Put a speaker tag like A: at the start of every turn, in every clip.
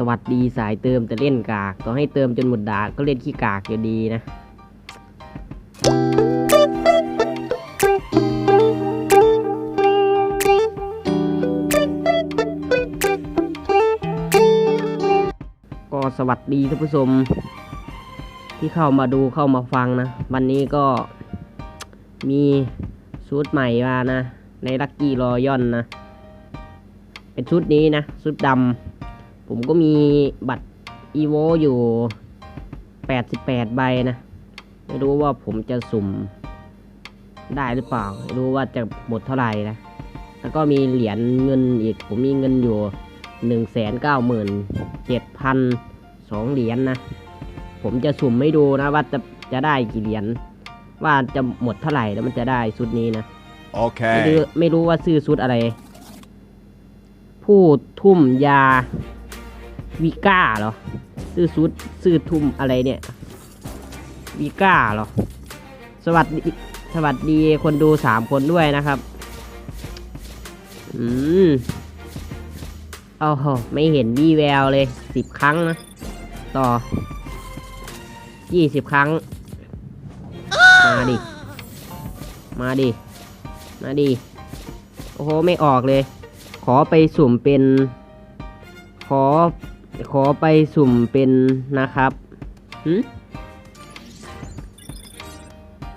A: สวัสดีสายเติมแต่เล่นกาก ต่อให้เติมจนหมดดาก็เล่นขี้กากอยู่ดีนะ ก็สวัสดีท่านผู้ชมที่เข้ามาดูเข้ามาฟังนะ วันนี้ก็มีชุดใหม่มานะ ในลักกี้รอย่อนนะ เป็นชุดนี้นะชุดดำ ผมก็มีบัตรอีโวอยู่ 88 ใบนะ ไม่รู้ว่าผมจะสุ่มได้หรือเปล่า ไม่รู้ว่าจะหมดเท่าไหร่นะ แล้วก็มีเหรียญเงินอีก ผมมีเงินอยู่หนึ่งแสนเก้าหมื่นเจ็ดพันสองเหรียญนะ ผมจะสุ่มไม่ดูนะว่าจะจะได้กี่เหรียญ ว่าจะหมดเท่าไหร่แล้วมันจะได้ชุดนี้นะไม่รู้
B: Okay.
A: ไม่รู้ว่าซื้อชุดอะไร ผู้ทุ่มยา วิก้าเหรอซื้อชุดซื้อทุ่มอะไรเนี่ยวิก้าเหรอ สวัสดี สวัสดีคนดูสามคนด้วยนะครับ อืมโอ้โหไม่เห็นวี่แววเลยสิบครั้งนะ ต่อยี่สิบครั้ง มาดิ มาดิ มาดิ โอ้โห ไม่ออกเลย ขอไปสุ่มเป็น ขอ ขอไปสุ่มเป็นนะครับหื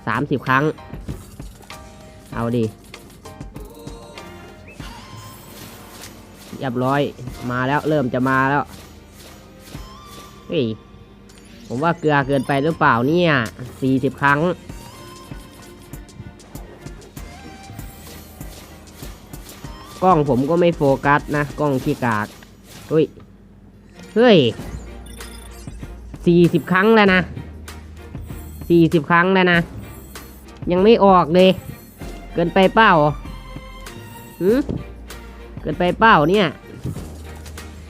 A: สามสิบครั้ง เอาดิเรียบร้อย มาแล้วเริ่มจะมาแล้ว เฮ้ย ผมว่าเกลือเกินไปหรือเปล่าเนี่ยสี่สิบครั้ง กล้องผมก็ไม่โฟกัสนะ กล้องขี้กาก เฮ้ย เฮ้ยสี่สิบครั้งแล้วนะสี่สิบครั้งแล้วนะ ยังไม่ออกเลย เกินไปเป้าหืมเกินไปเป้าเนี่ย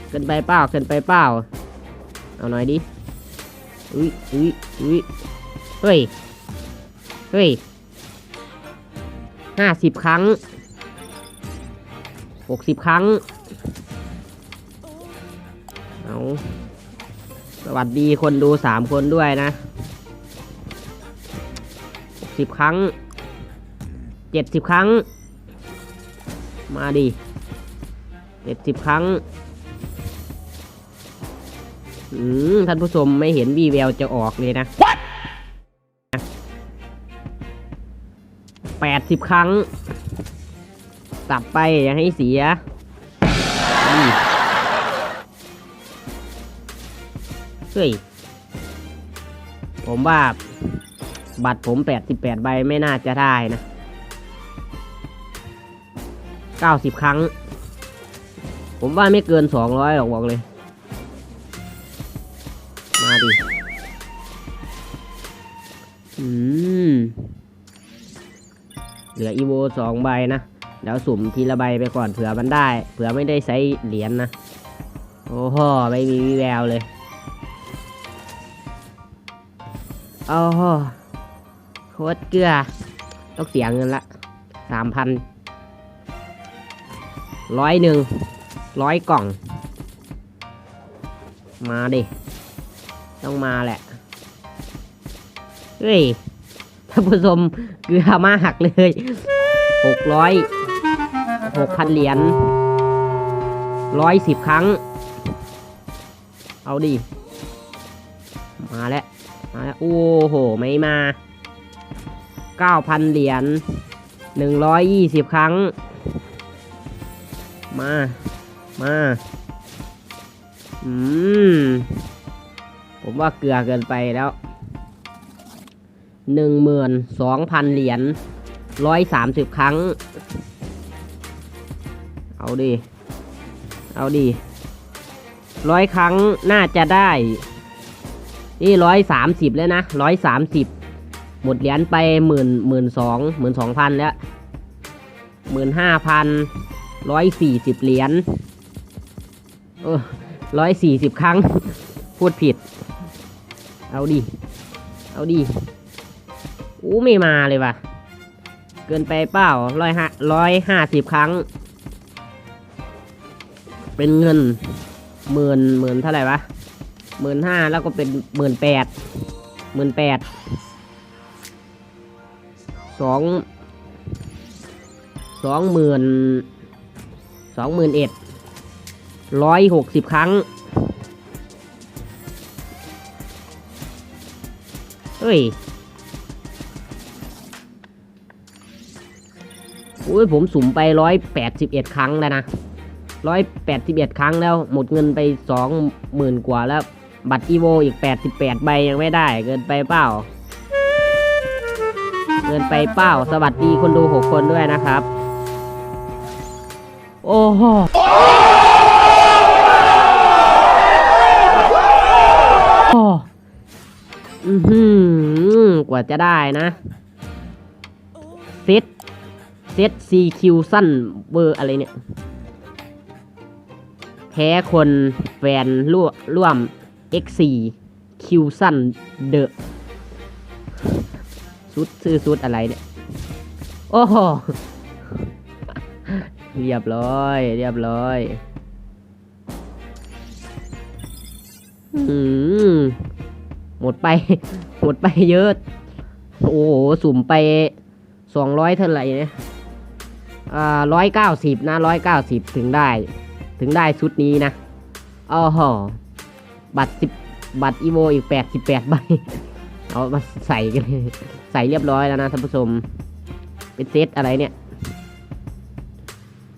A: เกินไปเป้าเกินไปเป้าเอาหน่อยดิ อุ้ยอุ้ยอุ้ยเฮ้ย เฮ้ยห้าสิบครั้งหกสิบครั้ง เอาสวัสดีคนดูสามคนด้วยนะหกสิบครั้งเจ็ดสิบครั้ง มาดิเจ็ดสิบครั้งอืมท่านผู้ชมไม่เห็นวีแววจะออกเลยนะแปดสิบครั้งกลับไปอย่าให้เสีย ฮ้ย ผมว่า บัตรผม 88 ใบไม่น่าจะได้นะ 90 ครั้ง ผมว่าไม่เกิน 200 หรอกบอกเลย มาดิ อืม เหลืออีโวสองใบนะแล้วสุ่มทีละใบไปก่อนเผื่อมันได้ เผื่อไม่ได้ใช้เหรียญนะ โอ้โห ไม่มีวิแววเลย โอ้โหโคตรเกลือ ต้องเสียเงินละสามพันร้อยหนึ่งร้อยกล่อง มาดิ ต้องมาแหละ เฮ้ยท่านผู้ชมเกลือมากเลยหกร้อยหกพันเหรียญร้อยสิบครั้ง เอาดิ มาแล้ว มาแล้วโอ้โห ไม่มาเก้าพันเหรียญหนึ่งร้อยยี่สิบครั้ง มา มา อืม ผมว่าเกลือเกินไปแล้วหนึ่งหมื่นสองพันเหรียญร้อยสามสิบครั้ง เอาดิ เอาดิร้อยครั้งน่าจะได้ นี่ร้อยสามสิบแล้วนะร้อยสามสิบหมดเหรียญไปหมื่นหมื่นสองหมื่นสองพันแล้วหมื่นห้าพันร้อยสี่สิบเหรียญเออร้อยสี่สิบครั้ง พูดผิด เอาดิ เอาดิ อู้ไม่มาเลยว่ะ เกินไปเปล่าร้อยห้าร้อยห้าสิบครั้ง เป็นเงินหมื่นหมื่นเท่าไหร่วะ หมื่นห้าแล้วก็เป็นหมื่นแปดหมื่นแปดสองสองหมื่นสองหมื่นเอ็ดร้อยหกสิบครั้ง เฮ้ยอุ้ยผมสุ่มไปร้อยแปดสิบเอ็ดครั้งแล้วนะร้อยแปดสิบเอ็ดครั้งแล้วหมดเงินไปสองหมื่นกว่าแล้ว บัตรอีโวอีกแปดสิบแปดใบยังไม่ได้ เกินไปเปล่า เกินไปเปล่า สวัสดีคนดูหกคนด้วยนะครับ โอ้โหโอ้อื้อหือกว่าจะได้นะเซตเซต CQ สั้นเบอร์อะไรเนี่ย แพ้คนแฟนร่วมร่วม X4 คิวสั้นเดอะซุดซื้อซุดอะไรเนี่ย โอ้โห เรียบร้อย เรียบร้อยอืมหมดไป หมดไปเยอะ โอ้โห สุ่มไปสองร้อยเท่าไหร่เนี่ยอ่าร้อยเก้าสิบนะร้อยเก้าสิบถึงได้ ถึงได้ชุดนี้นะอ๋อหอ บัตรสิบบัตรอีโวอีกแปดสิบแปดใบ เอามาใส่กันเลยใส่เรียบร้อยแล้วนะท่านผู้ชม เป็นเซตอะไรเนี่ย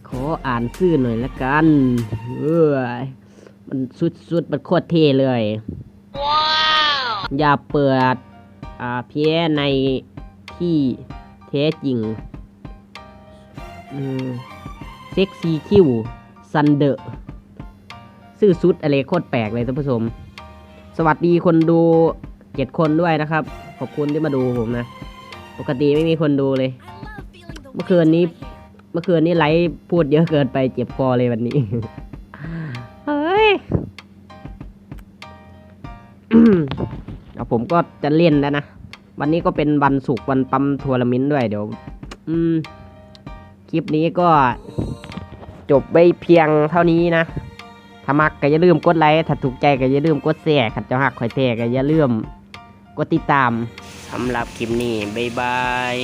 A: ขออ่านชื่อหน่อยละกัน เออมันสุดสุดๆมันโคตรเท่เลยอย่าเปิด อ่าเพียในที่แท้จริงเซ็กซี่คิวซันเดอร์ ชื่อซุดอะไรโคตรแปลกเลยท่านผู้ชม สวัสดีคนดูเจ็ดคนด้วยนะครับ ขอบคุณที่มาดูผมนะ ปกติไม่มีคนดูเลย เมื่อคืนนี้ เมื่อคืนนี้ไลฟ์พูดเยอะเกินไปเจ็บคอเลยวันนี้ เฮ้ยเดี๋ยวผมก็จะเล่นแล้วนะ วันนี้ก็เป็นวันศุกร์วันปั๊มทัวร์นาเมนต์ด้วยเดี๋ยว อืม คลิปนี้ก็จบไปเพียงเท่านี้นะ ถ้ามักก็อย่าลืมกดไลค์ ถ้าถูกใจก็อย่าลืมกดแชร์ขัดเจ้าหักข่อยแท้ก็อย่าลืมกดติดตาม สำหรับคลิปนี้ บ๊ายบาย